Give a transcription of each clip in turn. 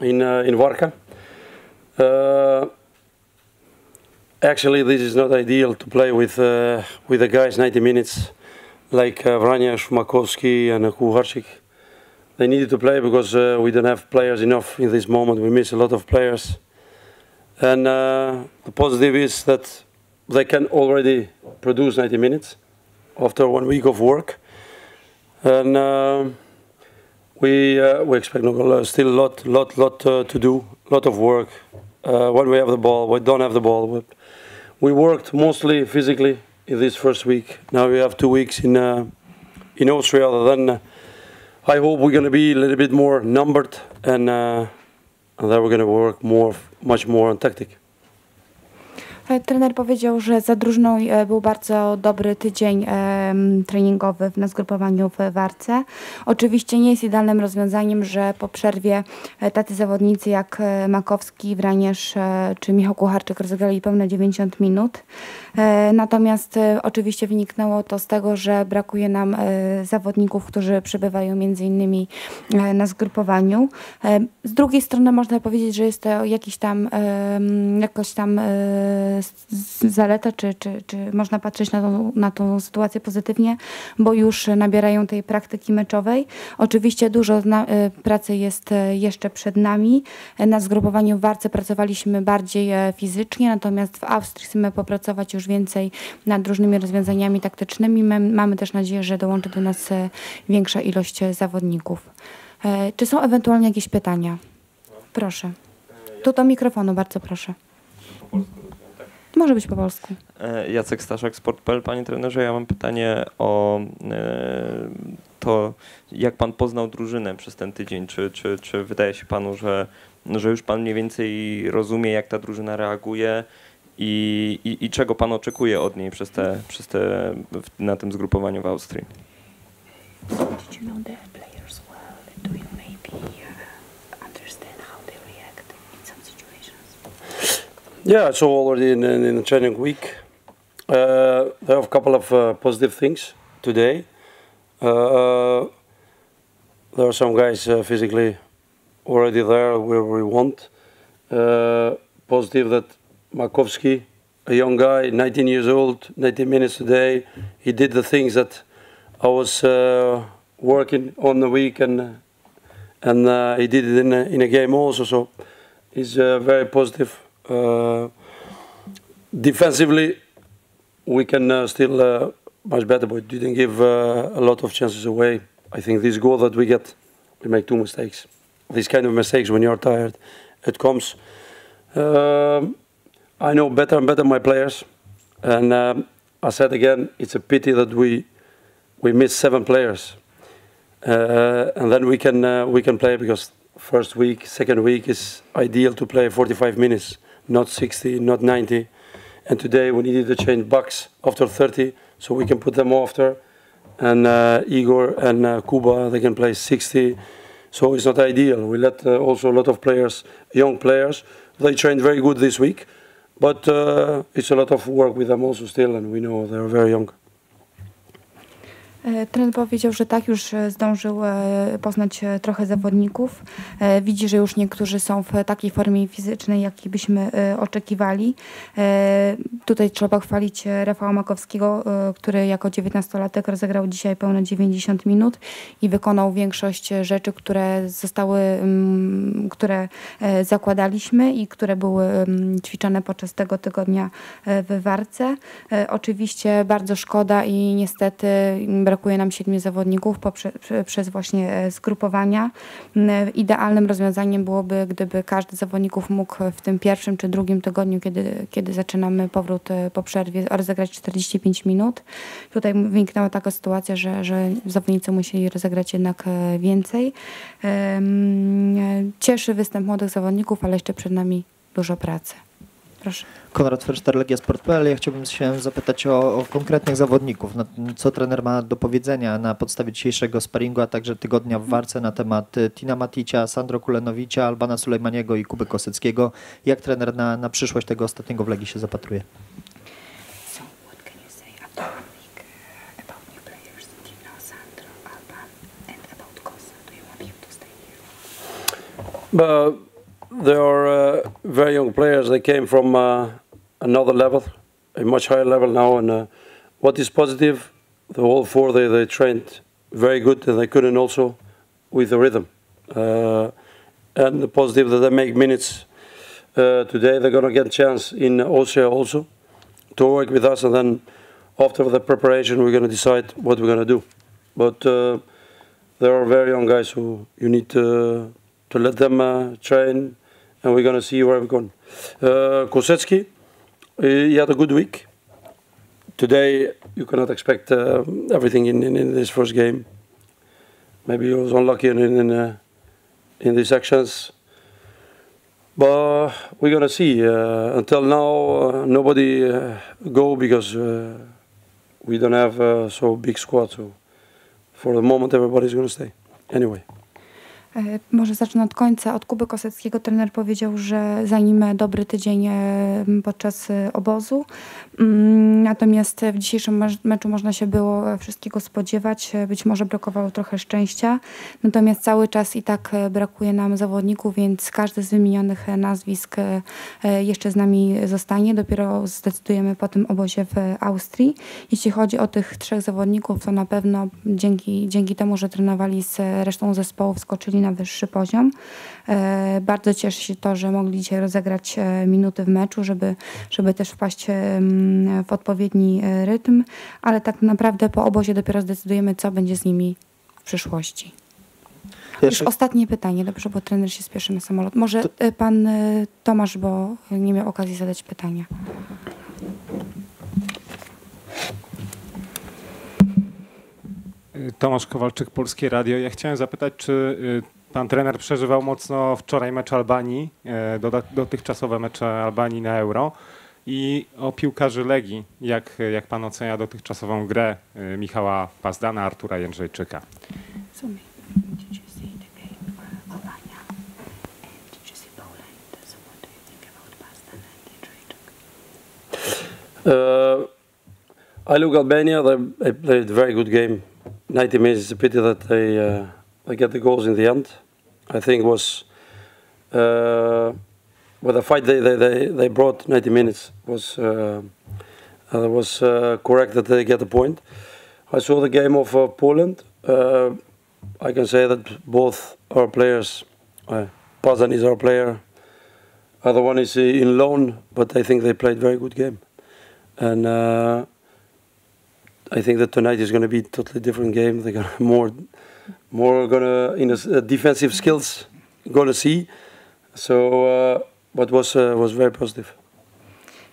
in uh, in Warka. Uh, actually, this is not ideal to play with uh, with the guys 90 minutes, like uh, Vraniash, Makowski, and uh, Kuharczyk. They needed to play because uh, we don't have players enough in this moment. We miss a lot of players, and uh, the positive is that they can already produce 90 minutes after one week of work, and. Uh, we uh, we expect still a lot, lot, lot uh, to do, lot of work. Uh, when we have the ball, we don't have the ball. We worked mostly physically in this first week. Now we have two weeks in uh, in Austria. Then uh, I hope we're going to be a little bit more numbered, and uh, and then we're going to work more, much more on tactic. Trener powiedział, że za drużyną był bardzo dobry tydzień treningowy na zgrupowaniu w Warce. Oczywiście nie jest idealnym rozwiązaniem, że po przerwie e, tacy zawodnicy jak e, Makowski, Wraniesz e, czy Michał Kucharczyk rozegrali pełne 90 minut. E, Natomiast e, oczywiście wyniknęło to z tego, że brakuje nam e, zawodników, którzy przebywają między innymi e, na zgrupowaniu. E, Z drugiej strony można powiedzieć, że jest to jakiś tam, jakoś tam e, zaleta, czy, czy, czy można patrzeć na tą, na tą sytuację pozytywnie, bo już nabierają tej praktyki meczowej. Oczywiście dużo e, pracy jest e, jeszcze przed nami. Na zgrupowaniu w Warce pracowaliśmy bardziej e, fizycznie, natomiast w Austrii chcemy popracować już więcej nad różnymi rozwiązaniami taktycznymi. Mam- Mamy też nadzieję, że dołączy do nas większa ilość zawodników. Czy są ewentualnie jakieś pytania? Proszę. Tu do mikrofonu, bardzo proszę. Może być po polsku. E, Jacek Staszak, Sport.pl. Panie trenerze, ja mam pytanie o e, to, jak pan poznał drużynę przez ten tydzień. Czy, czy, czy wydaje się panu, że, że już pan mniej więcej rozumie, jak ta drużyna reaguje i, i, i czego pan oczekuje od niej przez te, przez te, w- na tym zgrupowaniu w Austrii? Yeah, so already in, in, in the training week, uh, there are a couple of uh, positive things today. Uh, there are some guys uh, physically already there where we want. Uh, positive that Markovsky, a young guy, 19 years old, 19 minutes today, he did the things that I was uh, working on the week and and he did it in a, in a game also. So he's very positive. Uh, defensively, we can uh, still uh, much better, but didn't give a lot of chances away. I think this goal that we get, we make two mistakes. These kind of mistakes when you're tired, it comes. Um, I know better and better my players, and um, I said again, it's a pity that we we missed seven players, uh, and then we can uh, we can play because first week, second week is ideal to play 45 minutes, not 60, not 90. And today we needed to change bucks after 30, so we can put them after. And uh, Igor and uh, Kuba, they can play 60. So it's not ideal. We let uh, also a lot of players, young players, they trained very good this week, but uh, it's a lot of work with them also still, and we know they're very young. E, Trener powiedział, że tak już e, zdążył e, poznać trochę zawodników. Widzi, że już niektórzy są w takiej formie fizycznej, jakiej byśmy oczekiwali. Tutaj trzeba chwalić Rafała Makowskiego, który jako 19-latek rozegrał dzisiaj pełne 90 minut i wykonał większość rzeczy, które zostały, mm, które zakładaliśmy i które były mm, ćwiczone podczas tego tygodnia w Warce. Oczywiście bardzo szkoda i niestety brakuje nam siedmiu zawodników poprze, prze- przez właśnie e, zgrupowania. M, Idealnym rozwiązaniem byłoby, gdyby każdy z zawodników mógł w tym pierwszym czy drugim tygodniu, kiedy, kiedy zaczynamy powrót e, po przerwie, rozegrać 45 minut. Tutaj wyniknęła taka sytuacja, że, że zawodnicy musieli rozegrać jednak e, więcej. E, Cieszy występ młodych zawodników, ale jeszcze przed nami dużo pracy. Proszę. Konrad Ferszter, Legia Sport.pl. Ja chciałbym się zapytać o, o konkretnych zawodników. Na- Co trener ma do powiedzenia na podstawie dzisiejszego sparingu, a także tygodnia w Warce na temat y, Tina Maticia, Sandro Kulenowicza, Albana Sulejmaniego i Kuby Kosyckiego. Jak trener na, na przyszłość tego ostatniego w Legii się zapatruje? But they are uh, very young players. They came from uh, another level, a much higher level now. And uh, what is positive, the whole four they, they trained very good, and they couldn't also with the rhythm. Uh, and the positive that they make minutes uh, today. They're gonna get a chance in Austria also to work with us, and then after the preparation, we're gonna decide what we're gonna do. But uh, there are very young guys who you need to to let them uh, train, and we're gonna see where we're going. Uh, he had a good week. Today, you cannot expect uh, everything in, in, in this first game. Maybe he was unlucky in in, uh, in these actions, but we're gonna see. Uh, until now, uh, nobody go because we don't have so big squad. So for the moment, everybody's gonna stay. Anyway. E, Może zacznę od końca. Od Kuby Koseckiego trener powiedział, że za nim dobry tydzień e, podczas e, obozu. Mm, Natomiast w dzisiejszym mecz- meczu można się było wszystkiego spodziewać. Być może brakowało trochę szczęścia. Natomiast cały czas i tak brakuje nam zawodników, więc każdy z wymienionych nazwisk jeszcze z nami zostanie. Dopiero zdecydujemy po tym obozie w Austrii. Jeśli chodzi o tych trzech zawodników, to na pewno dzięki, dzięki temu, że trenowali z resztą zespołu, wskoczyli na wyższy poziom. E, Bardzo cieszy się to, że mogli dzisiaj rozegrać e, minuty w meczu, żeby, żeby też wpaść w odpowiedni e, rytm, ale tak naprawdę po obozie dopiero zdecydujemy, co będzie z nimi w przyszłości. Już ostatnie pytanie, dobrze, bo trener się spieszy na samolot. Może e, pan Tomasz, bo nie miał okazji zadać pytania. Tomasz Kowalczyk, Polskie Radio. Ja chciałem zapytać, czy y, pan trener przeżywał mocno wczoraj mecz Albanii, e, dotychczasowe mecze Albanii na Euro i o piłkarzy Legii. Jak, jak pan ocenia dotychczasową grę y, Michała Pazdana, Artura Jędrzejczyka? Uh, I look Albania. They, they played a very good game. 90 minutes. It's a pity that they uh, they get the goals in the end. I think was uh, well the fight they, they, they, brought 90 minutes was uh, uh, was uh, correct that they get the point. I saw the game of uh, Poland. Uh, I can say that both our players, uh, Pazan is our player. Other one is uh, in loan, but I think they played very good game and I think that tonight is going to be a totally different game. They're gonna more, more gonna in uh, defensive skills gonna see. So, uh, what was uh, was very positive.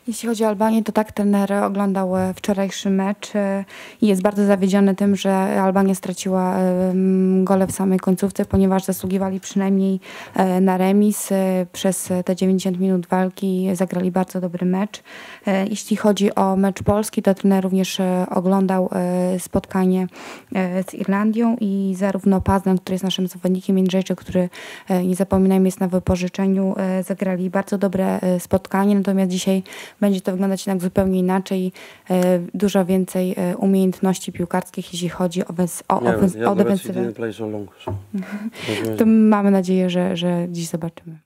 Jeśli chodzi o Albanię, to tak, trener oglądał e, wczorajszy mecz e, i jest bardzo zawiedziony tym, że Albania straciła em, gole w samej końcówce, ponieważ zasługiwali przynajmniej e, na remis. E, Przez te 90 minut walki zagrali bardzo dobry mecz. E, Jeśli chodzi o mecz Polski, to trener również e, oglądał e, spotkanie e, z Irlandią i zarówno Pazdan, który jest naszym zawodnikiem, Jędrzejczyk, który e, nie zapominajmy jest na wypożyczeniu, e, zagrali bardzo dobre e, spotkanie, natomiast dzisiaj będzie to wyglądać jednak zupełnie inaczej. E, Dużo więcej e, umiejętności piłkarskich, jeśli chodzi o, wens- o, Yeah, o defensywę. To mamy nadzieję, że, że dziś zobaczymy.